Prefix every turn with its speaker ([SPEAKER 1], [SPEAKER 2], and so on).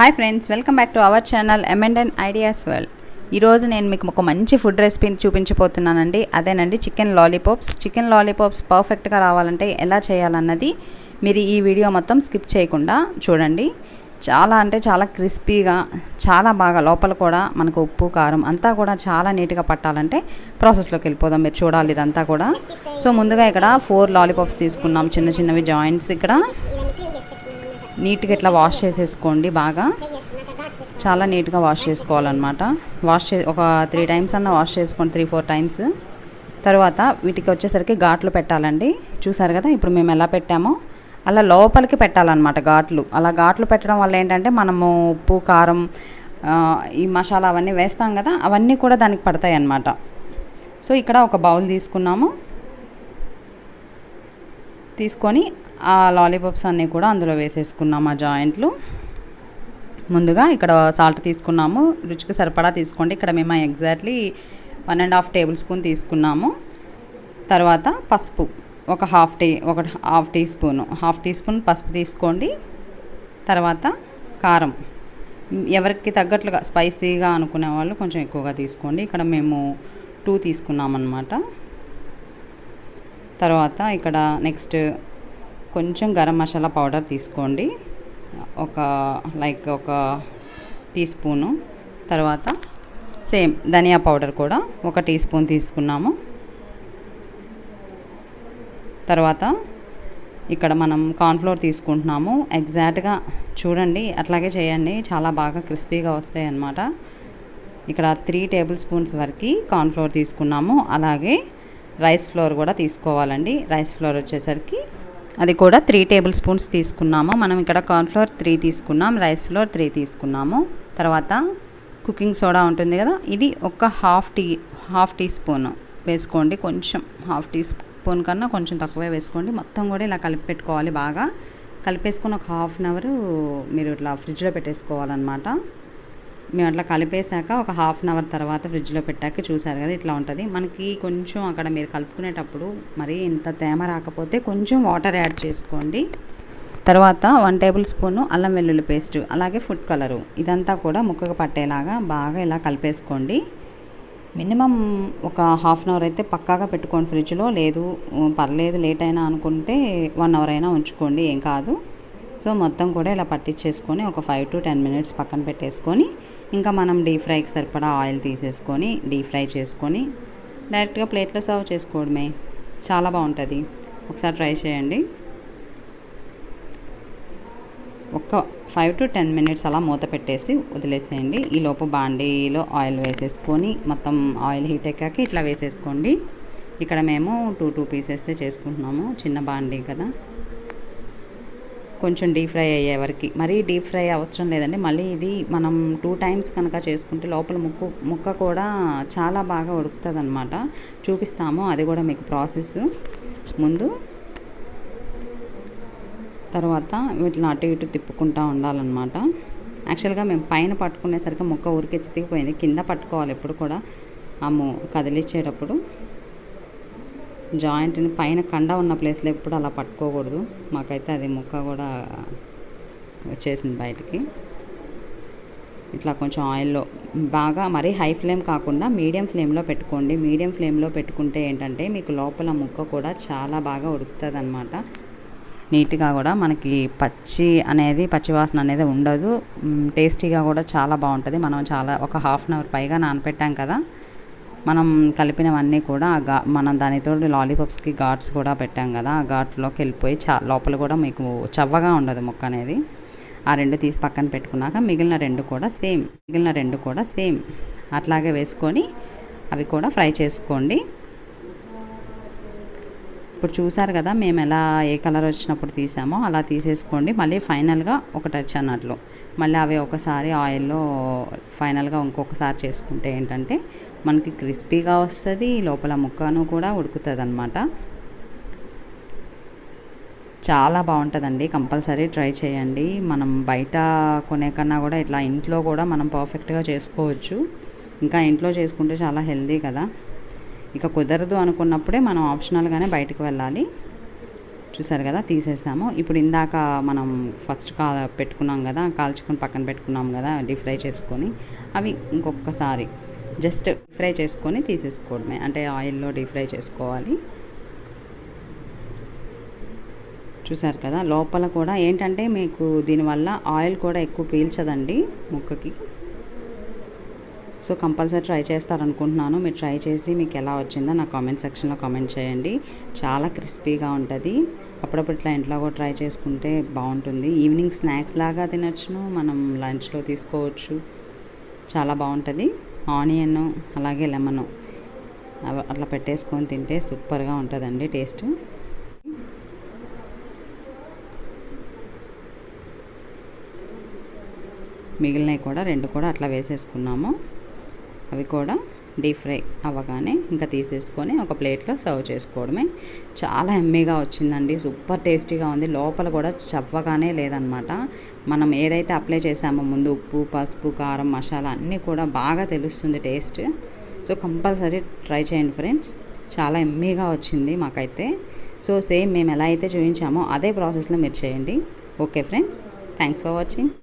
[SPEAKER 1] Hi friends welcome back to our channel M and ideas world ఈరోజు నేను మీకు ఒక మంచి ఫుడ్ రెసిపీని చూపించబోతున్నానండి. అదేనండి చికెన్ లాలీపాప్స్ చికెన్ లాలీపాప్స్ పర్ఫెక్ట్గా రావాలంటే ఎలా చేయాలన్నది మీరు ఈ వీడియో మొత్తం స్కిప్ చేయకుండా చూడండి. చాలా అంటే చాలా క్రిస్పీగా చాలా బాగా లోపల కూడా మనకు ఉప్పు కారం అంతా కూడా చాలా నీట్గా పట్టాలంటే ప్రాసెస్లోకి వెళ్ళిపోదాం. మీరు చూడాలి ఇదంతా కూడా. సో ముందుగా ఇక్కడ ఫోర్ లాలీపాప్స్ తీసుకున్నాం. చిన్న చిన్నవి జాయింట్స్ ఇక్కడ. నీట్గా ఇట్లా వాష్ చేసేసుకోండి బాగా. చాలా నీట్గా వాష్ చేసుకోవాలన్నమాట. వాష్ చే ఒక త్రీ టైమ్స్ అన్న వాష్ చేసుకోండి త్రీ ఫోర్ టైమ్స్. తర్వాత వీటికి వచ్చేసరికి ఘాట్లు పెట్టాలండి. చూసారు కదా ఇప్పుడు మేము ఎలా పెట్టామో? అలా లోపలికి పెట్టాలన్నమాట ఘాట్లు. అలా ఘాట్లు పెట్టడం వల్ల ఏంటంటే మనము ఉప్పు కారం ఈ మసాలా అవన్నీ వేస్తాం కదా అవన్నీ కూడా దానికి పడతాయి అన్నమాట సో ఇక్కడ ఒక బౌల్ తీసుకున్నాము. తీసుకొని ఆ లాలీపాప్స్ అన్నీ కూడా అందులో వేసేసుకున్నాము ఆ జాయింట్లు. ముందుగా ఇక్కడ సాల్ట్ తీసుకున్నాము. రుచికి సరిపడా తీసుకోండి. ఇక్కడ మేము exactly one and half tablespoon తీసుకున్నాము. తర్వాత పసుపు ఒక హాఫ్ టీ ఒక half teaspoon. Half teaspoon పసుపు తీసుకోండి. తర్వాత కారం. ఎవరికి తగ్గట్లుగా స్పైసీగా అనుకునే వాళ్ళు కొంచెం ఎక్కువగా తీసుకోండి. ఇక్కడ మేము టూ తీసుకున్నామన్నమాట. తర్వాత ఇక్కడ నెక్స్ట్ కొంచెం గరం మసాలా పౌడర్ తీసుకోండి. ఒక లైక్ ఒక టీ స్పూను. తర్వాత సేమ్ ధనియా పౌడర్ కూడా ఒక టీ స్పూన్ తీసుకున్నాము. తర్వాత ఇక్కడ మనం కార్న్ఫ్లోర్ తీసుకుంటున్నాము. ఎగ్జాక్ట్గా చూడండి అట్లాగే చేయండి. చాలా బాగా క్రిస్పీగా వస్తాయి అన్నమాట. ఇక్కడ త్రీ టేబుల్ స్పూన్స్ వరకు కార్న్ఫ్లోర్ తీసుకున్నాము. అలాగే రైస్ ఫ్లోర్ కూడా తీసుకోవాలండి. రైస్ ఫ్లోర్ వచ్చేసరికి అది కూడా త్రీ టేబుల్ స్పూన్స్ తీసుకున్నాము. మనం ఇక్కడ కార్న్ఫ్లవర్ త్రీ తీసుకున్నాం రైస్ ఫ్లోర్ త్రీ తీసుకున్నాము. తర్వాత కుకింగ్ సోడా ఉంటుంది కదా ఇది ఒక half tea half teaspoon వేసుకోండి. కొంచెం హాఫ్ టీ స్పూన్ కన్నా కొంచెం తక్కువే వేసుకోండి. మొత్తం కూడా ఇలా కలిపి పెట్టుకోవాలి బాగా. కలిపేసుకొని ఒక హాఫ్ అన్ అవర్ మీరు ఇట్లా ఫ్రిడ్జ్లో పెట్టేసుకోవాలన్నమాట. మేము అట్లా కలిపేశాక ఒక హాఫ్ అన్ అవర్ తర్వాత ఫ్రిడ్జ్లో పెట్టాక చూసారు కదా ఇట్లా ఉంటుంది. మనకి కొంచెం అక్కడ మీరు కలుపుకునేటప్పుడు మరి ఇంత తేమ రాకపోతే కొంచెం వాటర్ యాడ్ చేసుకోండి. తర్వాత వన్ టేబుల్ స్పూను అల్లం వెల్లుల్లి పేస్ట్ అలాగే ఫుడ్ కలరు ఇదంతా కూడా ముక్కకు పట్టేలాగా బాగా ఇలా కలిపేసుకోండి. మినిమం ఒక హాఫ్ అన్ అవర్ అయితే పక్కాగా పెట్టుకోండి ఫ్రిడ్జ్లో లేదు పర్లేదు లేట్ అయినా అనుకుంటే వన్ అవర్ అయినా ఉంచుకోండి ఏం కాదు. సో మొత్తం కూడా ఇలా పట్టించేసుకొని ఒక ఫైవ్ టు టెన్ మినిట్స్ పక్కన పెట్టేసుకొని ఇంకా మనం డీప్ ఫ్రైకి సరిపడా ఆయిల్ తీసేసుకొని డీప్ ఫ్రై చేసుకొని డైరెక్ట్గా ప్లేట్లో సర్వ్ చేసుకోవడమే. చాలా బాగుంటుంది. ఒకసారి ట్రై చేయండి. ఒక ఫైవ్ టు టెన్ మినిట్స్ అలా మూత పెట్టేసి వదిలేసేయండి. ఈ లోపు బాండీలో ఆయిల్ వేసేసుకొని మొత్తం ఆయిల్ హీట్ ఎక్కాక ఇట్లా వేసేసుకోండి. ఇక్కడ మేము టూ టూ పీసెస్ చేసుకుంటున్నాము. చిన్న బాండీ కదా. కొంచెం డీప్ ఫ్రై అయ్యే వరకు. మరీ డీప్ ఫ్రై అవసరం లేదండి. మళ్ళీ ఇది మనం టూ టైమ్స్ కనుక చేసుకుంటే లోపల ముక్కు ముక్క కూడా చాలా బాగా ఉడుకుతుంది అనమాట చూపిస్తాము. అది కూడా మీకు ప్రాసెస్. ముందు తర్వాత వీటిని అటు ఇటు తిప్పుకుంటూ ఉండాలన్నమాట. యాక్చువల్గా మేము పైన పట్టుకునేసరికి ముక్క ఉరికెచ్చి దిగిపోయింది కింద పట్టుకోవాలి ఎప్పుడు కూడా. ఆ కదిలిచ్చేటప్పుడు. జాయింట్ని పైన కండ ఉన్న ప్లేస్లో ఎప్పుడు అలా పట్టుకోకూడదు. మాకైతే అది ముక్క కూడా వచ్చేసింది బయటికి. ఇట్లా కొంచెం ఆయిల్లో బాగా మరీ హై ఫ్లేమ్ కాకుండా మీడియం ఫ్లేమ్లో పెట్టుకోండి. మీడియం ఫ్లేమ్లో పెట్టుకుంటే ఏంటంటే మీకు లోపల ముక్క కూడా చాలా బాగా ఉడుకుతుంది అనమాట నీట్గా కూడా మనకి పచ్చి అనేది పచ్చివాసన అనేది ఉండదు. టేస్టీగా కూడా చాలా బాగుంటుంది. మనం చాలా ఒక హాఫ్ అన్ అవర్ పైగా నానపెట్టాం కదా. మనం కలిపినవన్నీ కూడా ఆ గా మనం దానితో లాలీపాప్స్కి ఘాట్స్ కూడా పెట్టాం కదా ఆ ఘాట్లోకి వెళ్ళిపోయి చా లోపల కూడా మీకు చవ్వగా ఉండదు ముక్క అనేది. ఆ రెండు తీసి పక్కన పెట్టుకున్నాక మిగిలిన రెండు కూడా సేమ్ మిగిలిన రెండు కూడా సేమ్. అట్లాగే వేసుకొని అవి కూడా ఫ్రై చేసుకోండి. ఇప్పుడు చూసారు కదా మేము ఎలా ఏ కలర్ వచ్చినప్పుడు తీసామో అలా తీసేసుకోండి. మళ్ళీ ఫైనల్గా ఒక టచ్ అన్నట్లు. మళ్ళీ అవి ఒకసారి ఆయిల్లో ఫైనల్గా ఇంకొకసారి చేసుకుంటే ఏంటంటే మనకి క్రిస్పీగా వస్తుంది లోపల ముక్కను కూడా ఉడుకుతుంది అనమాట చాలా బాగుంటుందండి కంపల్సరీ ట్రై చేయండి. మనం బయట కొనే కన్నా కూడా ఇట్లా ఇంట్లో కూడా మనం పర్ఫెక్ట్గా చేసుకోవచ్చు. ఇంకా ఇంట్లో చేసుకుంటే చాలా హెల్దీ కదా. ఇక కుదరదు అనుకున్నప్పుడే మనం ఆప్షనల్గానే బయటకు వెళ్ళాలి. చూసారు కదా తీసేసాము. ఇప్పుడు ఇందాక మనం ఫస్ట్ కా పెట్టుకున్నాం కదా కాల్చుకొని పక్కన పెట్టుకున్నాం కదా డీప్ ఫ్రై చేసుకొని అవి ఇంకొకసారి జస్ట్ ఫ్రై చేసుకొని తీసేసుకోవడమే. అంటే ఆయిల్లో డీప్ ఫ్రై చేసుకోవాలి. చూసారు కదా లోపల కూడా ఏంటంటే మీకు దీనివల్ల ఆయిల్ కూడా ఎక్కువ పీల్చదండి ముక్కకి. సో కంపల్సరీ ట్రై చేస్తారనుకుంటున్నాను. మీరు ట్రై చేసి మీకు ఎలా వచ్చిందో నా కామెంట్ సెక్షన్లో కామెంట్ చేయండి. చాలా క్రిస్పీగా ఉంటుంది. అప్పుడప్పుడు ఇట్లా ఇంట్లో కూడా ట్రై చేసుకుంటే బాగుంటుంది. ఈవినింగ్ స్నాక్స్ లాగా తినచ్చును. మనం లంచ్లో తీసుకోవచ్చు. చాలా బాగుంటుంది. ఆనియన్ అలాగే లెమన్. అట్లా పెట్టేసుకొని తింటే సూపర్గా ఉంటుందండి టేస్ట్. మిగిలినవి కూడా రెండు కూడా అట్లా వేసేసుకున్నాము. అవి కూడా డీప్ ఫ్రై అవ్వగానే ఇంకా తీసేసుకొని ఒక ప్లేట్లో సర్వ్ చేసుకోవడమే. చాలా ఎమ్మీగా వచ్చిందండి. సూపర్ టేస్టీగా ఉంది. లోపల కూడా చవ్వగానే లేదనమాట. మనం ఏదైతే అప్లై చేసామో ముందు ఉప్పు పసుపు కారం మసాలా అన్నీ కూడా బాగా తెలుస్తుంది టేస్ట్. సో కంపల్సరీ ట్రై చేయండి ఫ్రెండ్స్. చాలా ఎమ్మీగా వచ్చింది మాకైతే. సో సేమ్ మేము ఎలా అయితే చూపించామో అదే ప్రాసెస్లో మీరు చేయండి. Okay friends. Thanks for watching.